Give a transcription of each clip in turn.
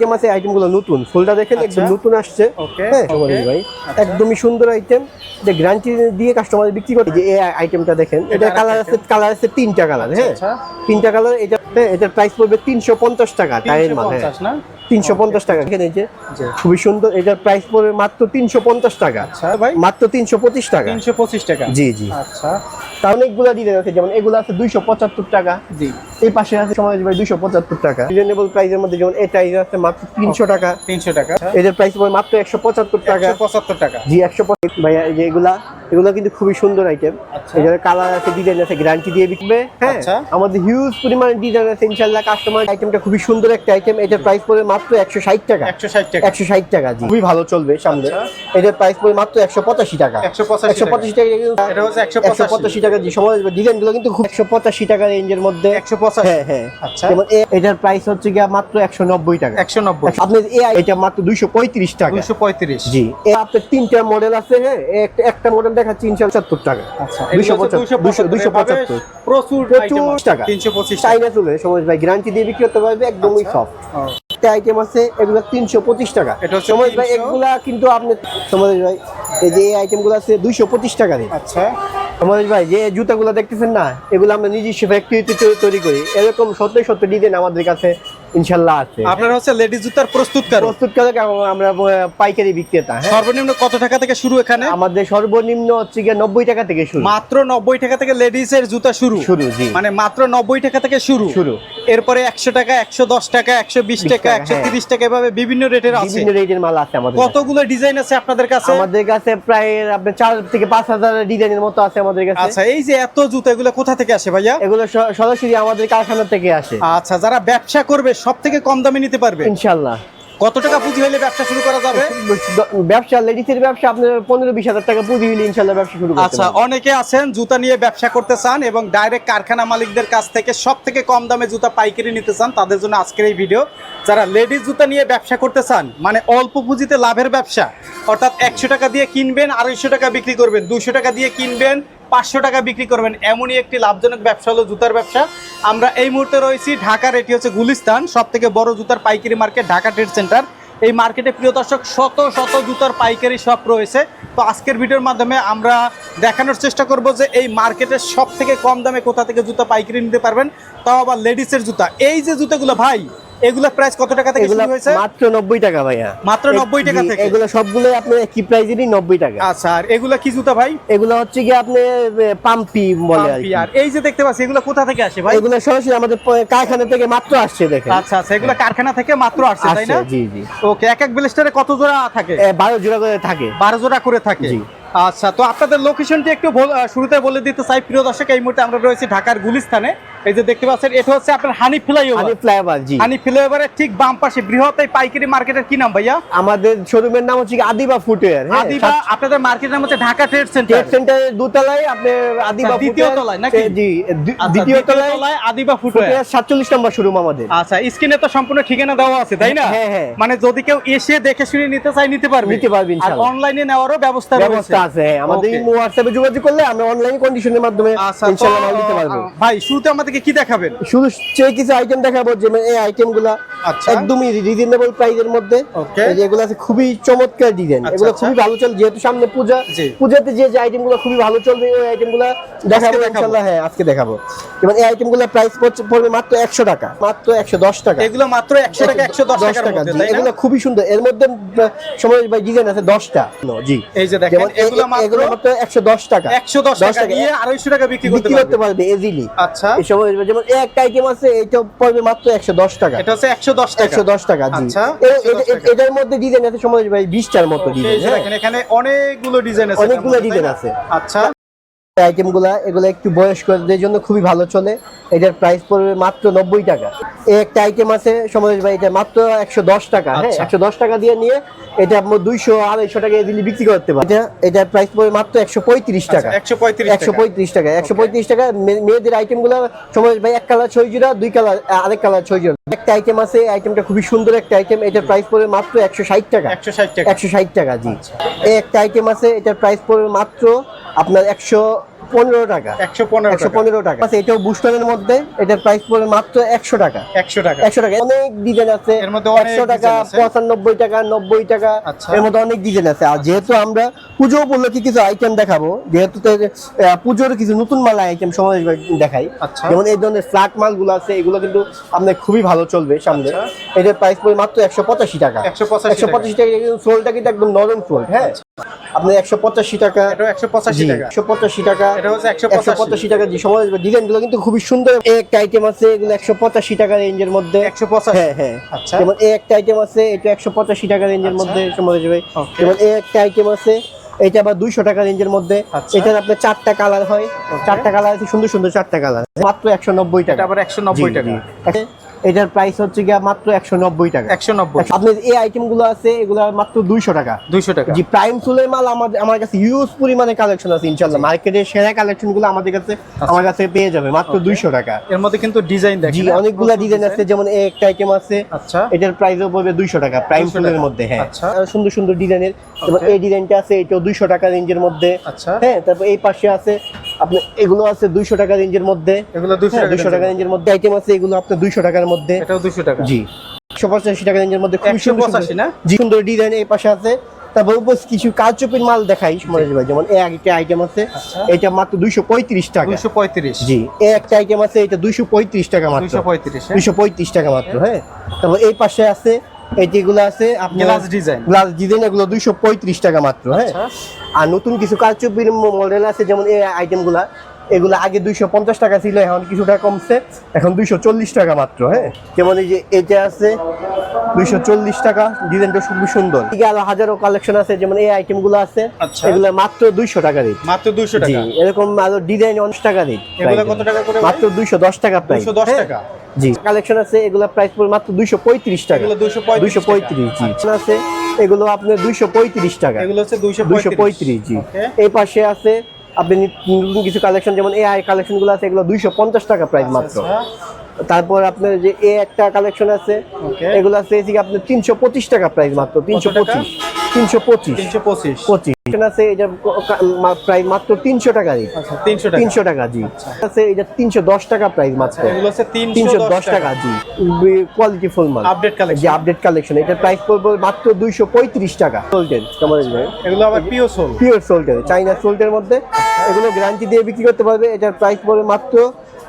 Item আছে আইটেমগুলো নতুন। ফুলটা দেখেন একদম আচ্ছা। নতুন আসছে। হ্যাঁ ভাই। আচ্ছা। একদমই সুন্দর আইটেম। যে গ্যারান্টি দিয়ে কাস্টমার বিক্রি করে যে এই আইটেমটা দেখেন এটা কালার আছে কালার আছে তিনটা কালার হ্যাঁ। আচ্ছা। তিনটা কালার এটা হ্যাঁ, এটার প্রাইস পড়বে তিনশো পঞ্চাশ টাকা টাইয়ের মাল হ্যাঁ। 350 তিনশো পঞ্চাশ টাকা। এখানে যে খুবই সুন্দর এটার প্রাইস পড়বে মাত্র তিনশো পঞ্চাশ টাকা। আচ্ছা ভাই। মাত্র তিনশো পঁচিশ টাকা। 325 টাকা। জি জি। আচ্ছা। তা অনেকগুলো ডিজাইন আছে যেমন এগুলো আছে দুইশো পঁচাত্তর টাকা। জি। এই পাশে আছে সমাজ ভাই দুইশো পঁচাত্তর টাকা। রিজনেবল প্রাইসের মধ্যে যেমন এটা আছে মাত্র তিনশো টাকা। 300 টাকা। এদের প্রাইস পড়বে মাত্র একশো পঁচাত্তর টাকা। 175 টাকা। জি একশো ভাইয়া যে এগুলা এগুলো কিন্তু খুবই সুন্দর আইটেম আচ্ছা। কালার আছে ডিজাইন আছে গ্যারান্টি দিয়ে বিকবে হ্যাঁ? আচ্ছা। আমাদের হিউজ পরিমাণে ডিজাইন আছে ইনশাল্লাহ কাস্টমার আইটেমটা খুবই সুন্দর একটা আইটেম এটার প্রাইস পড়বে মাত্র একশো ষাট টাকা। 160 টাকা। একশো ষাট টাকা জি। খুবই ভালো চলবে সামনে। এটার প্রাইস পড়বে মাত্র একশো পঁচাশি টাকা। 185 একশো পঁচাশি টাকা এটা হচ্ছে 185 একশো পঁচাশি টাকা জি সমাজ ডিজাইনগুলো কিন্তু খুব একশো পঁচাশি টাকা রেঞ্জের মধ্যে। 185 হ্যাঁ হ্যাঁ। আচ্ছা। যেমন এটার প্রাইস হচ্ছে গিয়া মাত্র একশো নব্বই টাকা। 190 আপনার এ এটা মাত্র দুইশো পঁয়ত্রিশ টাকা। 235 জি। এ আপনার তিনটা মডেল আছে হ্যাঁ একটা- একটা মডেল দেখাচ্ছি তিনশো পঁচাত্তর টাকা। আচ্ছা দুইশো এগুলো হচ্ছে পঁচাত্তর দুইশো 275 প্রচুর প্রচুর আইটেম টাকা। 325 চাইনা চলে সময় ভাই গ্যারান্টি দিয়ে বিক্রি করতে পারবে একদমই আচ্ছা। সফট একটা আইটেম আছে এগুলো তিনশো পঁচিশ টাকা। এটা সময় ভাই এগুলা কিন্তু আপনি সময় ভাই এই যে এই আইটেমগুলো আছে দুইশো পঁচিশ টাকা দিয়ে আচ্ছা। সময় ভাই যে জুতাগুলো দেখতেছেন না এগুলো আমরা নিজস্ব ফ্যাক্টরিতে তৈরি করি। এরকম সত্যি সত্যি ডিজাইন আমাদের কাছে ইনশাল্লাহ আছে। আপনার হচ্ছে লেডিস জুতার প্রস্তুতকারক। প্রস্তুতকারক আমরা পাইকারি বিক্রেতা হ্যাঁ? সর্বনিম্ন কত টাকা থেকে শুরু এখানে? আমাদের সর্বনিম্ন হচ্ছে গিয়ে নব্বই টাকা থেকে শুরু। মাত্র নব্বই টাকা থেকে লেডিস এর জুতা শুরু। শুরু জি। মানে মাত্র নব্বই টাকা থেকে শুরু। শুরু। এরপরে একশো টাকা একশো দশ টাকা একশো বিশ টাকা একশো হ্যাঁ। তিরিশ টাকা এভাবে বিভিন্ন রেটের আছে। বিভিন্ন রেটের মাল আছে আমাদের কতগুলো ডিজাইন আছে আপনাদের কাছে? আমাদের কাছে প্রায় আপনার চার থেকে পাঁচ হাজার ডিজাইনের মতো আছে আমাদের কাছে। আচ্ছা এই যে এত জুতো এগুলো কোথা থেকে আসে ভাইয়া? এগুলো সরাসরি আমাদের কারখানা থেকে আসে। আচ্ছা যারা ব্যবসা করবে সব থেকে কম দামে নিতে পারবে? ইনশাল্লাহ। কত টাকা পুঁজি হলে ব্যবসা শুরু করা যাবে? ব্যবসা লেডিসের ব্যবসা আপনার পনেরো বিশ হাজার টাকা পুঁজি হলে ইনশাল্লাহ ব্যবসা শুরু করতে আচ্ছা অনেকে আছেন জুতা নিয়ে ব্যবসা করতে চান এবং ডাইরেক্ট কারখানা মালিকদের কাছ থেকে সব থেকে কম দামে জুতা পাইকারি নিতে চান তাদের জন্য আজকের এই ভিডিও যারা লেডিস জুতা নিয়ে ব্যবসা করতে চান মানে অল্প পুঁজিতে লাভের ব্যবসা অর্থাৎ একশো টাকা দিয়ে কিনবেন আড়াইশো টাকা বিক্রি করবেন দুশো টাকা দিয়ে কিনবেন পাঁচশো টাকা বিক্রি করবেন। এমনই একটি লাভজনক ব্যবসা হলো জুতার ব্যবসা। আমরা এই মুহূর্তে রয়েছি ঢাকার, এটি হচ্ছে গুলিস্তান সব থেকে বড় জুতার পাইকারি মার্কেট, ঢাকা ট্রেড সেন্টার। এই মার্কেটে প্রিয় দর্শক, শত শত জুতার পাইকারি শপ রয়েছে। তো আজকের ভিডিওর মাধ্যমে আমরা দেখানোর চেষ্টা করব যে এই মার্কেটের সব থেকে কম দামে কোথা থেকে জুতা পাইকারি নিতে পারবেন, তাও আবার লেডিসের জুতা। এই যে জুতাগুলো ভাই এগুলো প্রাইস কত টাকা থেকে শুরু হয়েছে? মাত্র নব্বই টাকা ভাইয়া। মাত্র 90 টাকা থেকে? এগুলো সবগুলো আপনার কি প্রাইজেরই নব্বই টাকা। আচ্ছা আর এগুলো কি জুতা ভাই? এগুলো হচ্ছে কি আপনি পাম্পি বলে আর। আর এই যে দেখতে পাচ্ছি এগুলো কোথা থেকে আসে ভাই? এগুলো সরাসরি আমাদের কারখানা থেকে মাত্র আসছে দেখেন। আচ্ছা আচ্ছা এগুলো কারখানা থেকে মাত্র আসছে তাই না? জি জি। ওকে এক এক ব্লেস্টারে কত জোড়া থাকে? এ, বারো জোড়া করে থাকে। বারো জোড়া করে থাকে। জি। আচ্ছা তো আপনাদের লোকেশনটি একটু শুরুতে বলে দিতে চাই। প্রিয় দর্শক এই মুহূর্তে আমরা রয়েছি ঢাকার গুলিস্তানে। এই যে দেখতে পাচ্ছেন এটা হচ্ছে আপনার হানি ফ্লাইওভার আমি ফ্লাইওভার জি। হানি ফ্লাইওভারের ঠিক বাম পাশে বৃহৎ এই পাইকারি মার্কেটের কি নাম ভাইয়া? আমাদের শোরুমের নাম হচ্ছে আদিবা ফুটওয়্যার আদিবা আপনাদের মার্কেটের নাম হচ্ছে ঢাকা ট্রেড সেন্টার ট্রেড সেন্টারের দোতলায় আপনার আদিবা আচ্ছা, দ্বিতীয় তলায় নাকি? জি আচ্ছা, দ্বিতীয় তলায় আদিবা ফুটওয়্যার ফুটওয়্যার সাতচল্লিশ নম্বর শোরুম আমাদের। আচ্ছা স্ক্রিনে তো সম্পূর্ণ ঠিকানা দেওয়া আছে তাই না? হ্যাঁ, হ্যাঁ। মানে যদি কেউ এসে দেখে শুনে নিতে চায় নিতে পারবে। নিতে পারবে আর ইনশাআল্লাহ। অনলাইনে নেওয়ারও ব্যবস্থা ব্যবস্থা রয়েছে। আছে। আমাদের ইমো হোয়াটসঅ্যাপে যোগাযোগ করলে আমরা অনলাইন কন্ডিশনের মাধ্যমে আচ্ছা ইনশাআল্লাহ মাল দিতে পারব। ভাই শুরুতে আমাদেরকে কি দেখাবেন? শুধু কিছু আইটেম দেখাবো যে এই আইটেমগুলা আচ্ছা। একদমই রিজনেবল প্রাইসের মধ্যে। এগুলো আছে খুবই চমৎকার ডিজাইন আচ্ছা, এগুলো আচ্ছা। খুবই ভালো চলে যেহেতু সামনে পূজা পূজাতে যে যে আইটেমগুলো খুবই ভালো চলবে ওই আইটেমগুলো দেখাবো। ইনশাআল্লাহ হ্যাঁ আজকে দেখাবো। যেমন এই আইটেমগুলো প্রাইস পড়বে মাত্র 100 টাকা মাত্র 110 টাকা। এগুলো মাত্র একশো টাকা একশো দশ টাকার মধ্যে না? এগুলো খুবই সুন্দর। এর মধ্যে সময় ভাই ডিজাইন আছে 10টা জি এই যে দেখেন এগুলো এগুলো মাত্র 110 টাকা। একশো দশ টাকা। দিয়ে আড়াইশো টাকা বিক্রি করতে করতে পারবে। পারবে ইজিলি আচ্ছা। এই সময় যেমন এই একটা আইটেম আছে এটা পড়বে মাত্র 110 টাকা। এটা হচ্ছে একশো দশ টাকা। 110 টাকা জি। আচ্ছা, এ- 110 এ- এ- টাকা। এটার মধ্যে ডিজাইন আছে সময় ভাই 20টার মতো ডিজাইন দেখেন এখানে অনেকগুলো ডিজাইন আছে অনেকগুলো ডিজাইন আছে। আচ্ছা। আইটেমগুলা এগুলো একটু বয়স্কদের জন্য খুবই ভালো চলে। এটার প্রাইস পড়বে মাত্র 90 টাকা। এই একটা আইটেম আছে সময় ভাই এটা মাত্র 110 টাকা। হ্যাঁ আচ্ছা। 110 টাকা দিয়ে নিয়ে এটা আপনি 200 250 টাকা দিলে বিক্রি করতে পারেন এটা এটার প্রাইস পড়বে মাত্র 135 টাকা। একশো পঁয়ত্রিশ একশো পঁয়ত্রিশ টাকা একশো পঁয়ত্রিশ টাকা। মেয়েদের আইটেমগুলো সময় ভাই এক কালার ছয় জোড়া দুই কালার আরেক কালার ছয় জোড়া। একটা আইটেম আছে আইটেমটা খুবই সুন্দর একটা আইটেম এটার প্রাইস পড়বে মাত্র একশো ষাট টাকা। একশো ষাট টাকা। একশো ষাট টাকা জি। এই একটা আইটেম আছে এটার প্রাইস পড়বে মাত্র আপনার একশো পনেরো টাকা। একশো পনেরো একশো পনেরো টাকা। আচ্ছা, এটাও মধ্যে এটার প্রাইস পড়বে মাত্র একশো টাকা। একশো টাকা। একশো টাকা। অনেক ডিজাইন আছে। এর মধ্যে একশো টাকা পঁচানব্বই টাকা নব্বই টাকা আচ্ছা। এর মধ্যে অনেক ডিজাইন আছে। আর যেহেতু আমরা পুজো উপলক্ষে কিছু আইটেম দেখাবো যেহেতু পুজোর কিছু নতুন মাল আইটেম সমাজ দেখাই। আচ্ছা। যেমন এই ধরনের ফ্ল্যাট মালগুলো আছে এগুলো কিন্তু আপনার খুবই ভালো চলবে সামনে। এটার প্রাইস পড়বে মাত্র একশো পঁচাশি টাকা। 185 একশো পঁচাশি টাকা সোলটা কিন্তু একদম নরম সোল হ্যাঁ? আপনার একশো পঁচাশি টাকা। একশো পঁচাশি টাকা। একশো পঁচাশি টাকা। এটা হচ্ছে একশো পঁচাশি। টাকা যে সমাজ ডিজাইন কিন্তু খুবই সুন্দর। এই একটা আইটেম আছে এগুলো একশো পঁচাশি টাকা রেঞ্জের মধ্যে। একশো পঁচাশি? হ্যাঁ হ্যাঁ। আচ্ছা। যেমন এই একটা আইটেম আছে এটা একশো পঁচাশি টাকা রেঞ্জের মধ্যে সমাজ যাবে. যেমন এই একটা আইটেম আছে এটা আবার দুইশো টাকা রেঞ্জের মধ্যে। আচ্ছা। এটার আপনার চারটা কালার হয়। চারটা কালার আছে সুন্দর সুন্দর চারটা কালার মাত্র একশো নব্বই টাকা। আবার একশো নব্বই টাকা। এটার প্রাইস হচ্ছে গিয়া মাত্র একশো নব্বই টাকা। একশো নব্বই। আপনার এই আইটেমগুলো আছে এগুলো মাত্র দুইশো টাকা। দুইশো টাকা। জি প্রাইম চুলের মাল আমাদের আমার কাছে হিউজ পরিমাণে কালেকশন আছে ইনশাল্লাহ মার্কেটের সেরা কালেকশনগুলো আমাদের কাছে আমার কাছে পেয়ে যাবে মাত্র দুইশো টাকা। এর মধ্যে কিন্তু ডিজাইন জি? অনেকগুলা ডিজাইন আছে যেমন এই একটা আইটেম আছে। আচ্ছা। এটার প্রাইসও পড়বে দুইশো টাকা প্রাইম 200 চুলের মধ্যে হ্যাঁ। আচ্ছা। সুন্দর সুন্দর ডিজাইনের যেমন এই ডিজাইনটা আছে এটাও দুইশো টাকা রেঞ্জের মধ্যে। আচ্ছা। হ্যাঁ তারপর এই পাশে আছে আপনার এগুলো আছে দুইশো টাকা রেঞ্জের মধ্যে। এগুলো দুইশো হ্যাঁ টাকা রেঞ্জের মধ্যে। আইটেম আছে এগুলো আপনার দুইশো টাকার মধ্যে। এটাও দুইশো টাকা। জি। একশো পঁচাশি টাকা রেঞ্জের মধ্যে খুব সুন্দর না? জি সুন্দর ডিজাইন এই পাশে আছে। তারপর উপর কিছু কারচুপির মাল দেখাই মনোজ ভাই। যেমন এই একটা আইটেম আছে। আচ্ছা। এটা মাত্র দুইশো পঁয়ত্রিশ টাকা। দুইশো পঁয়ত্রিশ। জি এই একটা আইটেম আছে এটা দুইশো পঁয়ত্রিশ টাকা মাত্র। পঁয়ত্রিশ দুইশো পঁয়ত্রিশ টাকা মাত্র হ্যাঁ। তারপর এই পাশে আছে এই যেগুলো আছে গ্লাস ডিজাইন গ্লাস ডিজাইন এগুলো দুইশো পঁয়ত্রিশ টাকা মাত্র হ্যাঁ। আচ্ছা। আর নতুন কিছু কারচুপির মডেল আছে যেমন এই আইটেমগুলা এগুলো আগে দুইশো পঞ্চাশ টাকা ছিল এখন কিছুটা কমছে এখন দুইশো চল্লিশ টাকা মাত্র হ্যাঁ। যেমন এই যে এটা আছে দুইশো চল্লিশ টাকা ডিজাইনটা খুবই সুন্দর। এদিকে আরও হাজারো কালেকশন আছে যেমন এই আইটেমগুলো আছে আচ্ছা। এগুলো মাত্র দুইশো টাকা রেট মাত্র দুইশো টাকা। এরকম আরও ডিজাইন অনেক টাকা রেট এগুলো কত টাকা করে? মাত্র দুইশো দশ টাকা প্রাইস 210 টাকা? জি। কালেকশন আছে এগুলো প্রাইস পড়বে মাত্র দুইশো পঁয়ত্রিশ টাকা। এগুলো 235 দুইশো পঁয়ত্রিশ জি। আছে এগুলো আপনার দুইশো পঁয়ত্রিশ টাকা। এগুলো হচ্ছে দুইশো দুইশো পঁয়ত্রিশ জি। Okay. এই পাশে আছে আপনি নতুন কিছু কালেকশন যেমন এআই কালেকশনগুলো আছে এগুলো দুইশো পঞ্চাশ টাকা প্রাইস মাত্র। তারপর আপনার যে এ একটা কালেকশন আছে. এগুলো আছে আপনার তিনশো পঁচিশ টাকা প্রাইস মাত্র তিনশো টাকা? পঁচিশ। তিনশো পঁচিশ। পঁচিশ। পঁচিশ আছে এটা প্রাইস মাত্র তিনশো টাকা রেট আচ্ছা তিনশো টাকা। তিনশো টাকা জি। আছে এটা তিনশো দশ টাকা প্রাইস মাত্র। এগুলো তিনশো তিনশো টাকা জি। কোয়ালিটি ফুল মাল। আপডেট কালেকশন আপডেট কালেকশন এটার প্রাইস পড়বে মাত্র দুইশো পঁয়ত্রিশ টাকা। সোল্টেন কেমন আসবে এগুলো আবার পিও সোল পিওর সোল্টের চাইনা সোল্টের মধ্যে। এগুলো গ্যারান্টি দিয়ে বিক্রি করতে পারবে। এটার প্রাইস পড়বে মাত্র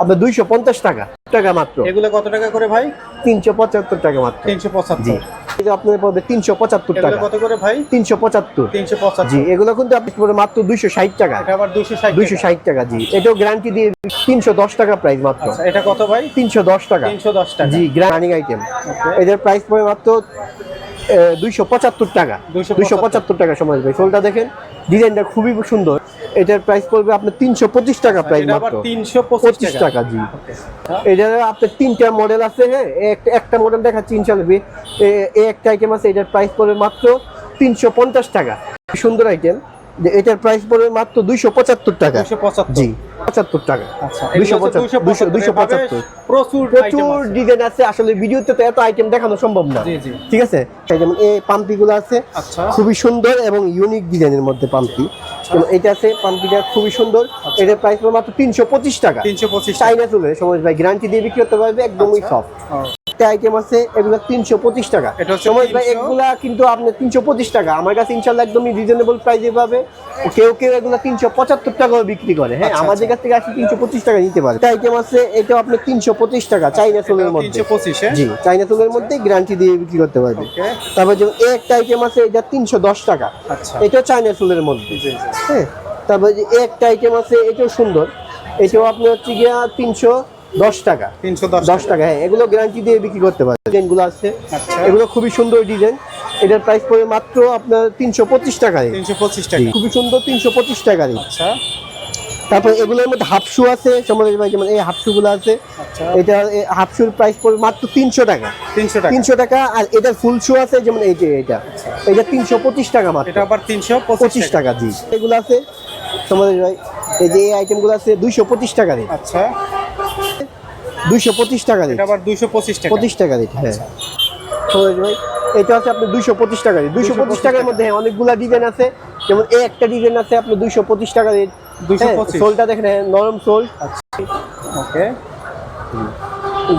আপনার দুইশো পঞ্চাশ টাকা। টাকা মাত্র। এগুলো কত টাকা করে ভাই? তিনশো পঁচাত্তর টাকা মাত্র। তিনশো জি। পঁচাত্তর এটা আপনার পড়বে তিনশো পঁচাত্তর এগুলো টাকা। কত করে ভাই? তিনশো পঁচাত্তর। তিনশো পঁচাত্তর। জি এগুলো কিন্তু আপনি পড়বে মাত্র দুইশো ষাট টাকা। এটা আবার দুইশো ষাট দুইশো ষাট টাকা জি। এটাও গ্যারান্টি দিয়ে তিনশো দশ টাকা প্রাইস মাত্র। আচ্ছা এটা কত ভাই? তিনশো দশ টাকা। তিনশো দশ টাকা। জি রানিং আইটেম এদের প্রাইস পড়বে মাত্র দুইশো পঁচাত্তর টাকা। 275 দুইশো পঁচাত্তর টাকা সমাজ ভাই ফোনটা দেখেন। ডিজাইনটা খুবই সুন্দর। এটার প্রাইস পড়বে আপনার তিনশো পঁচিশ টাকা প্রাইস এটা মাত্র। তিনশো পঁচিশ টাকা। জি। এটার আপনার তিনটা মডেল আছে হ্যাঁ? একটা- একটা মডেল দেখাচ্ছি ইনশাল্লাহ এই একটা আইটেম আছে এটার প্রাইস পড়বে মাত্র তিনশো পঞ্চাশ টাকা। সুন্দর আইটেম যে এটার প্রাইস পড়বে মাত্র দুইশো পঁচাত্তর টাকা। জি পঁচাত্তর টাকা। আচ্ছা দুইশো এগুলো হচ্ছে পঁচাত্তর 275 দুইশো এভাবে পঁচাত্তর। প্রচুর প্রচুর ডিজাইন আছে আসলে ভিডিওতে তো এত আইটেম দেখানো সম্ভব না। জি, জি। ঠিক আছে? যেমন এই পাম্পি গুলো আছে আচ্ছা। খুবই সুন্দর এবং ইউনিক ডিজাইনের মধ্যে পাম্পি যেমন এটা আছে পাম্পিটা খুবই সুন্দর। আচ্ছা। এটার প্রাইস মাত্র তিনশো পঁচিশ টাকা। তিনশো পঁচিশ চাইনা চলে সময় ভাই গ্যারান্টি দিয়ে বিক্রি করতে পারবে একদমই আচ্ছা। সফট একটা আইটেম আছে এগুলো তিনশো পঁচিশ টাকা। এটা সময় ভাই 300 এগুলা কিন্তু আপনার তিনশো পঁচিশ টাকা। আমার কাছে ইনশাল্লাহ একদমই রিজনেবল প্রাইসে পাবে। কেউ কেউ এগুলো তিনশো পঁচাত্তর টাকাও বিক্রি করে। হ্যাঁ আচ্ছা, আমাদের কাছ থেকে আসলে তিনশো পঁচিশ টাকা নিতে পারে। একটা আইটেম আছে এটাও আপনার তিনশো পঁচিশ টাকা চাইনা চুলের মধ্যে। পঁচিশে জি চাইনা চুলের মধ্যে গ্যারান্টি দিয়ে বিক্রি করতে পারবে। তারপর যেমন একটা আইটেম আছে এটা তিনশো দশ টাকা। আচ্ছা। এটাও চাইনা চুলের মধ্যে। হ্যাঁ তারপর যে একটা আইটেম আছে এটাও সুন্দর। এটাও আপনার হচ্ছে গিয়া তিনশো দশ টাকা। তিনশো দশ টাকা হ্যাঁ এগুলো গ্যারান্টি দিয়ে বিক্রি করতে পারে। ডিজাইনগুলো আছে। আচ্ছা। এগুলো খুবই সুন্দর ডিজাইন এটার প্রাইস পড়বে মাত্র আপনার তিনশো পঁচিশ টাকা তিনশো পঁচিশ টাকা। খুবই সুন্দর তিনশো পঁচিশ টাকা। আচ্ছা। তারপর এগুলোর মধ্যে হাফ শু আছে। সমাজ ভাই যেমন এই হাফ শু গুলো আছে আচ্ছা। এটা হাফ শুর প্রাইস পড়বে মাত্র তিনশো টাকা। তিনশো টাকা। তিনশো টাকা আর এটার ফুল শু আছে যেমন এই যে এটা। এটা তিনশো পঁচিশ টাকা মাত্র। এটা আবার তিনশো পঁচিশ টাকা। জি। এগুলো আছে সমাজ ভাই এই যে এই আইটেমগুলো আছে দুইশো পঁচিশ টাকা আচ্ছা। দুইশো পঁচিশ টাকা রেট আবার দুইশো পঁচিশ টাকা। পঁচিশ টাকা রেট হ্যাঁ। ভাই এটা আছে আপনার দুইশো পঁচিশ টাকা রেট দুইশো পঁচিশ টাকার মধ্যে হ্যাঁ অনেকগুলা ডিজাইন আছে। যেমন এই একটা ডিজাইন আছে আপনার দুইশো পঁচিশ টাকা রেট 225 সোলটা দেখেন হ্যাঁ, নরম সোল। ওকে।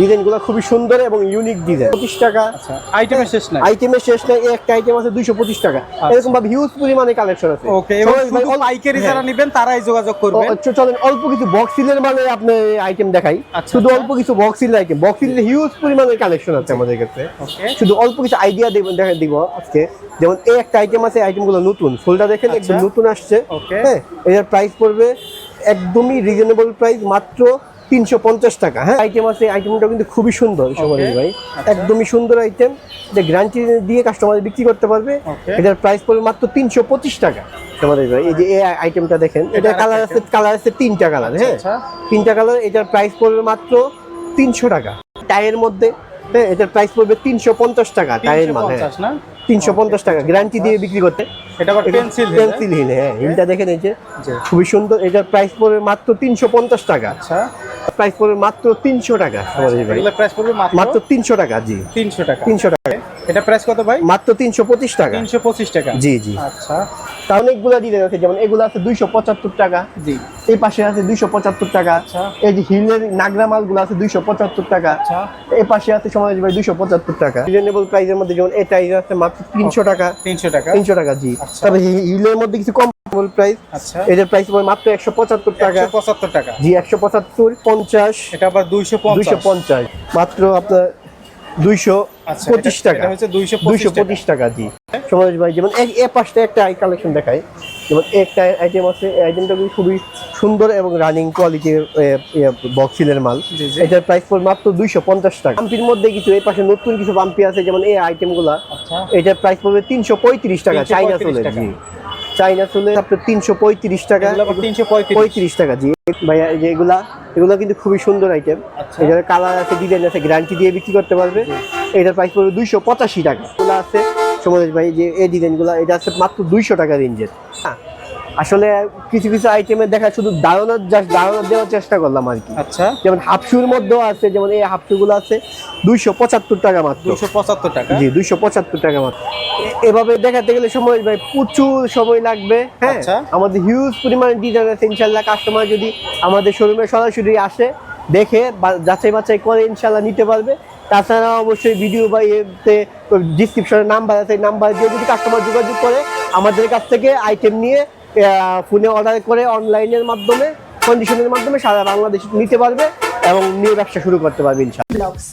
ডিজাইনগুলো খুবই সুন্দর এবং ইউনিক ডিজাইন পঁচিশ টাকা। আচ্ছা আইটেমের শেষ নাই? আইটেমের শেষ নাই একটা আইটেম আছে দুইশো পঁচিশ টাকা। এরকম ভাবে হিউজ পরিমাণে কালেকশন আছে। ওকে এবং পাইকারি হ্যাঁ। যারা নেবেন তারাই যোগাযোগ করবেন। ও, চলেন অল্প কিছু বক্সিলের মানে আপনি আইটেম দেখাই। আচ্ছা, শুধু আচ্ছা। অল্প কিছু বক্সিলের আইটেম বক্সিলের হিউজ পরিমাণের কালেকশন আছে আমাদের কাছে শুধু অল্প কিছু আইডিয়া দেব দেখা দিব আজকে। যেমন এই একটা আইটেম আছে আইটেমগুলো নতুন। ফুলটা দেখেন একদম আচ্ছা। নতুন আসছে. হ্যাঁ এটার প্রাইস পড়বে একদমই রিজনেবল প্রাইস মাত্র তিনশো পঞ্চাশ টাকা হ্যাঁ? আইটেম আছে আইটেমটা কিন্তু খুবই সুন্দর সমাজ ভাই। আচ্ছা। একদমই সুন্দর আইটেম যে গ্যারান্টি দিয়ে কাস্টমার বিক্রি করতে পারবে। এটার প্রাইস পড়বে মাত্র তিনশো পঁচিশ টাকা সমাজ ভাই। এই যে এই আইটেমটা দেখেন এটা কালার আছে কালার আছে তিনটা কালার হ্যাঁ? আচ্ছা। তিনটা কালার এটার প্রাইস পড়বে মাত্র তিনশো টাকা। টায়ের মধ্যে হ্যাঁ এটার প্রাইস পড়বে তিনশো পঞ্চাশ টাকা টায়ের মাল হ্যাঁ। তিনশো পঞ্চাশ টাকা গ্যারান্টি দিয়ে বিক্রি করতে। এটা পেন্সিল পেন্সিল হিল? হ্যাঁ হিলটা দেখেন এই যে খুবই সুন্দর এটার প্রাইস পড়বে মাত্র তিনশো পঞ্চাশ টাকা। আচ্ছা। প্রাইস পড়বে মাত্র তিনশো টাকা প্রাইস পড়বে মাত্র তিনশো টাকা জি। 300 টাকা। তিনশো টাকা। এটা প্রাইস কত ভাই? মাত্র তিনশো পঁচিশ টাকা। 325 টাকা। জি জি। আচ্ছা। তা অনেকগুলো ডিজাইন আছে যেমন এগুলো আছে দুইশো পঁচাত্তর টাকা। জি। এই পাশে আছে দুইশো পঁচাত্তর টাকা। আচ্ছা। এই যে হিলের নাগরা মালগুলো আছে দুইশো পঁচাত্তর টাকা। আচ্ছা। এই পাশে আছে সমাজ ভাই দুইশো পঁচাত্তর টাকা। রিজনেবল প্রাইসের মধ্যে যেমন এটা আছে মাত্র তিনশো টাকা। 300 টাকা। তিনশো টাকা জি। আচ্ছা। তবে হিলের মধ্যে কিছু কম প্রাইস আচ্ছা। এটার প্রাইস পড়বে মাত্র একশো পঁচাত্তর টাকা। 175 টাকা। জি একশো পঁচাত্তর পঞ্চাশ। এটা আবার 250 দুইশো পঞ্চাশ। মাত্র আপনার দুইশো আচ্ছা, পঁচিশ এটা- টাকা। এটা হচ্ছে 225 টাকা। জি। সমাজ ভাই যেমন এই- এ পাশটা একটা আই কালেকশন দেখায় যেমন একটা আইটেম আছে এই আইটেমটা কিন্তু খুবই সুন্দর এবং রানিং কোয়ালিটির বক্সিলের মাল। এটার প্রাইস পড়বে মাত্র দুইশো পঞ্চাশ টাকা। বাম্পির মধ্যে কিছু এই পাশে নতুন কিছু বাম্পি আছে যেমন এই আইটেমগুলা আচ্ছা। এটার প্রাইস পড়বে তিনশো পঁয়ত্রিশ টাকা চাইনা চলে জি। চাইনা চলে আপনার তিনশো পঁয়ত্রিশ টাকা। তিনশো আবার 335 পঁয়ত্রিশ। টাকা জি। ভাইয়া যেগুলা এগুলা এগুলো কিন্তু খুবই সুন্দর আইটেম এখানে কালার আছে ডিজাইন আছে গ্যারান্টি দিয়ে বিক্রি করতে পারবে। এটার প্রাইস পড়বে দুইশো পঁচাশি টাকা। এগুলো আছে। সমাজ ভাই যে এই ডিজাইনগুলো এটা আছে মাত্র দুইশো টাকা রেঞ্জের হ্যাঁ আসলে কিছু কিছু আইটেমে দেখা শুধু ধারণা জাস্ট ধারণা দেওয়ার চেষ্টা করলাম আর কি। আচ্ছা। যেমন হাফশুর মধ্যেও আছে যেমন এই হাফশুগুলো আছে দুইশো পঁচাত্তর টাকা মাত্র। 275 টাকা? জি দুইশো পঁচাত্তর টাকা মাত্র। এভাবে দেখাতে গেলে সময় ভাই প্রচুর সময় লাগবে হ্যাঁ? আচ্ছা। আমাদের হিউজ পরিমাণে ডিজাইন আছে ইনশাল্লাহ কাস্টমার যদি আমাদের শোরুমে সরাসরি আসে দেখে যাচাই বাছাই করে ইনশাল্লাহ নিতে পারবে। তাছাড়া অবশ্যই ভিডিও বা ইয়েতে ডিসক্রিপশনে নাম্বার আছে নাম্বার দিয়ে যদি কাস্টমার যোগাযোগ করে আমাদের কাছ থেকে আইটেম নিয়ে ফোনে অর্ডার করে অনলাইনের মাধ্যমে কন্ডিশনের মাধ্যমে সারা বাংলাদেশ নিতে পারবে এবং নিয়ে ব্যবসা শুরু করতে পারবে ইনশাল্লাহ ব্লগস